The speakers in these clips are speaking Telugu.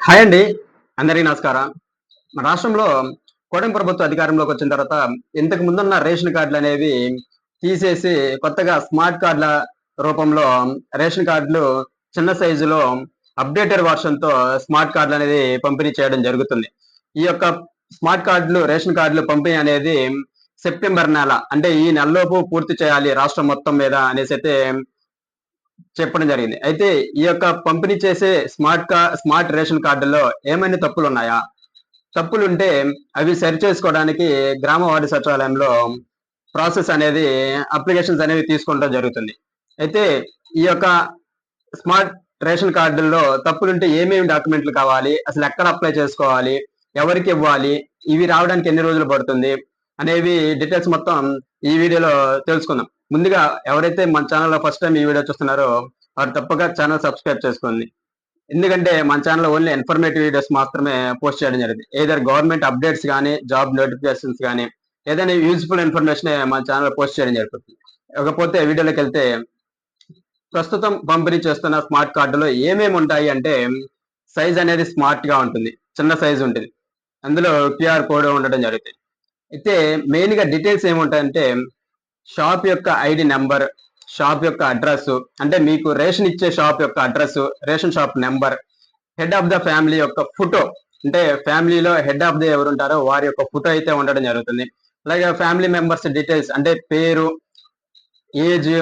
హాయ్ అండి. అందరికీ నమస్కారం. మన రాష్ట్రంలో కూటమి ప్రభుత్వ అధికారంలోకి వచ్చిన తర్వాత ఇంతకు ముందున్న రేషన్ కార్డులు అనేవి తీసేసి కొత్తగా స్మార్ట్ కార్డుల రూపంలో రేషన్ కార్డులు చిన్న సైజులో అప్డేటెడ్ వర్షన్తో స్మార్ట్ కార్డులు అనేది పంపిణీ చేయడం జరుగుతుంది. ఈ యొక్క స్మార్ట్ కార్డులు రేషన్ కార్డులు పంపిణీ అనేది సెప్టెంబర్ నెల అంటే ఈ నెలలోపు పూర్తి చేయాలి రాష్ట్రం మొత్తం మీద అనేసి అయితే చెప్పడం జరిగింది. అయితే ఈ యొక్క పంపిణీ చేసే స్మార్ట్ కా స్మార్ట్ రేషన్ కార్డుల్లో ఏమైనా తప్పులు ఉన్నాయా తప్పులు ఉంటే అవి సరి చేసుకోవడానికి గ్రామ వార్డు సచివాలయంలో ప్రాసెస్ అనేది అప్లికేషన్స్ అనేవి తీసుకోవడం జరుగుతుంది. అయితే ఈ యొక్క స్మార్ట్ రేషన్ కార్డుల్లో తప్పులుంటే ఏమేమి డాక్యుమెంట్లు కావాలి? అసలు ఎక్కడ అప్లై చేసుకోవాలి? ఎవరికి ఇవ్వాలి? ఇవి రావడానికి ఎన్ని రోజులు పడుతుంది? అనేవి డీటెయిల్స్ మొత్తం ఈ వీడియోలో తెలుసుకుందాం. ముందుగా ఎవరైతే మన ఛానల్లో ఫస్ట్ టైం ఈ వీడియో చూస్తున్నారో వారు తప్పక ఛానల్ సబ్స్క్రైబ్ చేసుకోండి. ఎందుకంటే మన ఛానల్ ఓన్లీ ఇన్ఫర్మేటివ్ వీడియోస్ మాత్రమే పోస్ట్ చేయడం జరిగింది ఏదైనా గవర్నమెంట్ అప్డేట్స్ కానీ జాబ్ నోటిఫికేషన్స్ కానీ ఏదైనా యూజ్ఫుల్ ఇన్ఫర్మేషన్ మన ఛానల్ పోస్ట్ చేయడం జరుగుతుంది. ఇకపోతే వీడియోలోకి వెళ్తే ప్రస్తుతం పంపిణీ చేస్తున్న స్మార్ట్ కార్డులో ఏమేమి ఉంటాయి అంటే సైజ్ అనేది స్మార్ట్గా ఉంటుంది. చిన్న సైజ్ ఉంటుంది. అందులో క్యూఆర్ కోడ్ ఉండడం జరుగుతుంది. అయితే మెయిన్గా డీటెయిల్స్ ఏముంటాయంటే షాప్ యొక్క ఐడి నెంబర్ షాప్ యొక్క అడ్రస్ అంటే మీకు రేషన్ ఇచ్చే షాప్ యొక్క address ration shop number head of the family యొక్క ఫోటో అంటే ఫ్యామిలీలో హెడ్ ఆఫ్ ది ఎవరు ఉంటారో వారి యొక్క ఫోటో అయితే ఉండడం జరుగుతుంది. అలాగే ఫ్యామిలీ మెంబర్స్ డీటెయిల్స్ అంటే పేరు ఏజ్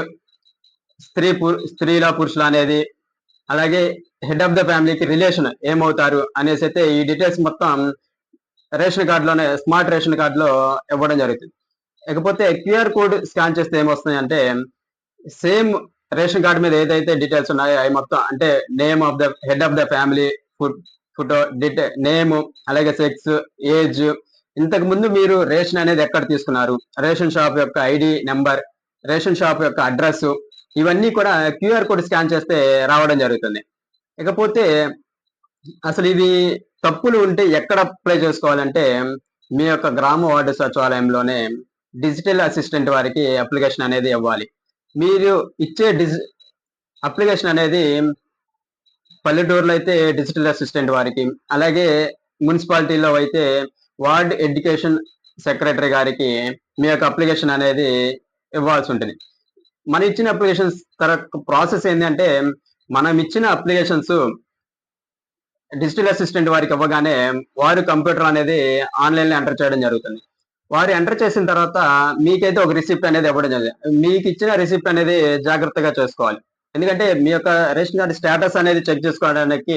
స్త్రీ స్త్రీల పురుషులు అనేది అలాగే హెడ్ ఆఫ్ ద ఫ్యామిలీకి రిలేషన్ ఏమవుతారు అనేసి అయితే ఈ డీటెయిల్స్ మొత్తం రేషన్ కార్డులోనే స్మార్ట్ రేషన్ కార్డులో ఇవ్వడం జరుగుతుంది. ఇకపోతే క్యూఆర్ కోడ్ స్కాన్ చేస్తే ఏమొస్తున్నాయి అంటే సేమ్ రేషన్ కార్డు మీద ఏదైతే డీటెయిల్స్ ఉన్నాయో అవి మొత్తం అంటే name of the head of the family photo డీటె name అలాగే సెక్స్ ఏజ్. ఇంతకు ముందు మీరు రేషన్ అనేది ఎక్కడ తీసుకున్నారు? రేషన్ షాప్ యొక్క ఐడి నెంబర్ రేషన్ షాప్ యొక్క అడ్రస్ ఇవన్నీ కూడా క్యూఆర్ కోడ్ స్కాన్ చేస్తే రావడం జరుగుతుంది. ఇకపోతే అసలు ఇవి తప్పులు ఉంటే ఎక్కడ అప్లై చేసుకోవాలంటే మీ యొక్క గ్రామ వార్డు సచివాలయంలోనే డిజిటల్ అసిస్టెంట్ వారికి అప్లికేషన్ అనేది ఇవ్వాలి. మీరు ఇచ్చే డిజి అప్లికేషన్ అనేది పల్లెటూరులో అయితే డిజిటల్ అసిస్టెంట్ వారికి అలాగే మున్సిపాలిటీలో అయితే వార్డ్ ఎడ్యుకేషన్ సెక్రటరీ గారికి మీ యొక్క అప్లికేషన్ అనేది ఇవ్వాల్సి ఉంటుంది. మన ఇచ్చిన అప్లికేషన్స్ తర్వాత ప్రాసెస్ ఏంటంటే మనం ఇచ్చిన అప్లికేషన్స్ డిజిటల్ అసిస్టెంట్ వారికి ఇవ్వగానే వారు కంప్యూటర్ అనేది ఆన్లైన్లో ఎంటర్ చేయడం జరుగుతుంది. వారు ఎంటర్ చేసిన తర్వాత మీకైతే ఒక రిసిప్ట్ అనేది ఇవ్వడం జరిగింది. మీకు ఇచ్చిన రిసిప్ట్ అనేది జాగ్రత్తగా చేసుకోవాలి. ఎందుకంటే మీ యొక్క రేషన్ కార్డు స్టేటస్ అనేది చెక్ చేసుకోవడానికి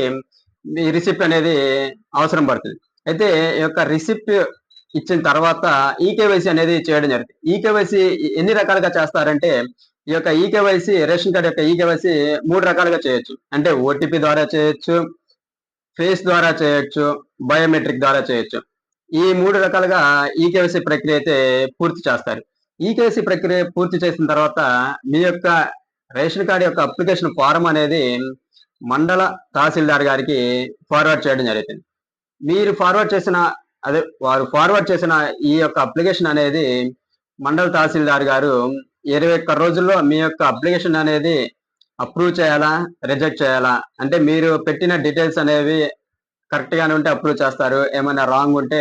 మీ రిసిప్ట్ అనేది అవసరం పడుతుంది. అయితే ఈ యొక్క రిసిప్ట్ ఇచ్చిన తర్వాత ఈకేవైసీ అనేది చేయడం జరుగుతుంది ఈకేవైసీ ఎన్ని రకాలుగా చేస్తారంటే ఈ యొక్క ఈకేవైసీ రేషన్ కార్డు యొక్క ఈకేవైసీ మూడు రకాలుగా చేయొచ్చు. అంటే ఓటీపీ ద్వారా చేయొచ్చు ఫేస్ ద్వారా చేయొచ్చు బయోమెట్రిక్ ద్వారా చేయొచ్చు. ఈ మూడు రకాలుగా ఈకేవైసీ ప్రక్రియ అయితే పూర్తి చేస్తారు. ఈకేవైసీ ప్రక్రియ పూర్తి చేసిన తర్వాత మీ యొక్క రేషన్ కార్డు యొక్క అప్లికేషన్ ఫారం అనేది మండల తహసీల్దార్ గారికి ఫార్వర్డ్ చేయడం జరుగుతుంది. మీరు ఫార్వర్డ్ చేసిన అదే వారు ఫార్వర్డ్ చేసిన ఈ యొక్క అప్లికేషన్ అనేది మండల తహసీల్దార్ గారు ఇరవై ఒక్క రోజుల్లో మీ యొక్క అప్లికేషన్ అనేది అప్రూవ్ చేయాలా రిజెక్ట్ చేయాలా? అంటే మీరు పెట్టిన డీటెయిల్స్ అనేవి కరెక్ట్ గానే ఉంటే అప్రూవ్ చేస్తారు ఏమైనా రాంగ్ ఉంటే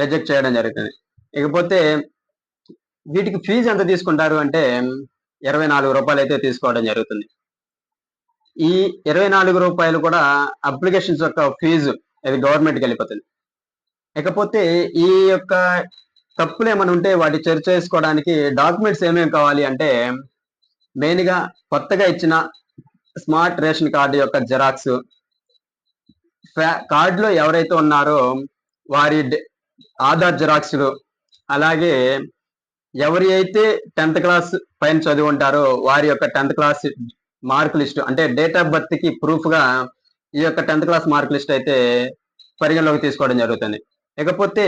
రిజెక్ట్ చేయడం జరుగుతుంది. ఇకపోతే వీటికి ఫీజు ఎంత తీసుకుంటారు అంటే ఇరవై నాలుగు రూపాయలు అయితే తీసుకోవడం జరుగుతుంది. ఈ ఇరవై నాలుగు రూపాయలు కూడా అప్లికేషన్స్ యొక్క ఫీజు ఇది గవర్నమెంట్కి వెళ్ళిపోతుంది. ఇకపోతే ఈ యొక్క తప్పులు ఏమైనా ఉంటే వాటి చర్చ చేసుకోవడానికి డాక్యుమెంట్స్ ఏమేమి కావాలి అంటే మెయిన్గా కొత్తగా ఇచ్చిన స్మార్ట్ రేషన్ కార్డు యొక్క జెరాక్స్ కార్డులో ఎవరైతే ఉన్నారో వారి ఆధార్ జిరాక్స్లు అలాగే ఎవరి అయితే టెన్త్ క్లాస్ పైన చదివి ఉంటారో వారి యొక్క టెన్త్ క్లాస్ మార్క్ లిస్ట్ అంటే డేట్ ఆఫ్ బర్త్కి ప్రూఫ్గా ఈ యొక్క టెన్త్ క్లాస్ మార్క్ లిస్ట్ అయితే పరిగణలోకి తీసుకోవడం జరుగుతుంది. ఇకపోతే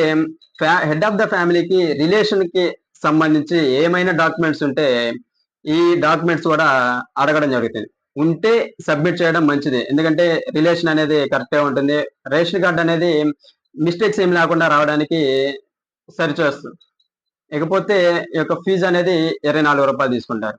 హెడ్ ఆఫ్ ద ఫ్యామిలీకి రిలేషన్కి సంబంధించి ఏమైనా డాక్యుమెంట్స్ ఉంటే ఈ డాక్యుమెంట్స్ కూడా అడగడం జరుగుతుంది. ఉంటే సబ్మిట్ చేయడం మంచిది. ఎందుకంటే రిలేషన్ అనేది కరెక్ట్గా ఉంటుంది. రేషన్ కార్డ్ అనేది మిస్టేక్స్ ఏం లేకుండా రావడానికి సరిచేస్తుంది. ఇకపోతే ఈ యొక్క ఫీజు అనేది ఇరవై నాలుగు రూపాయలు తీసుకుంటారు.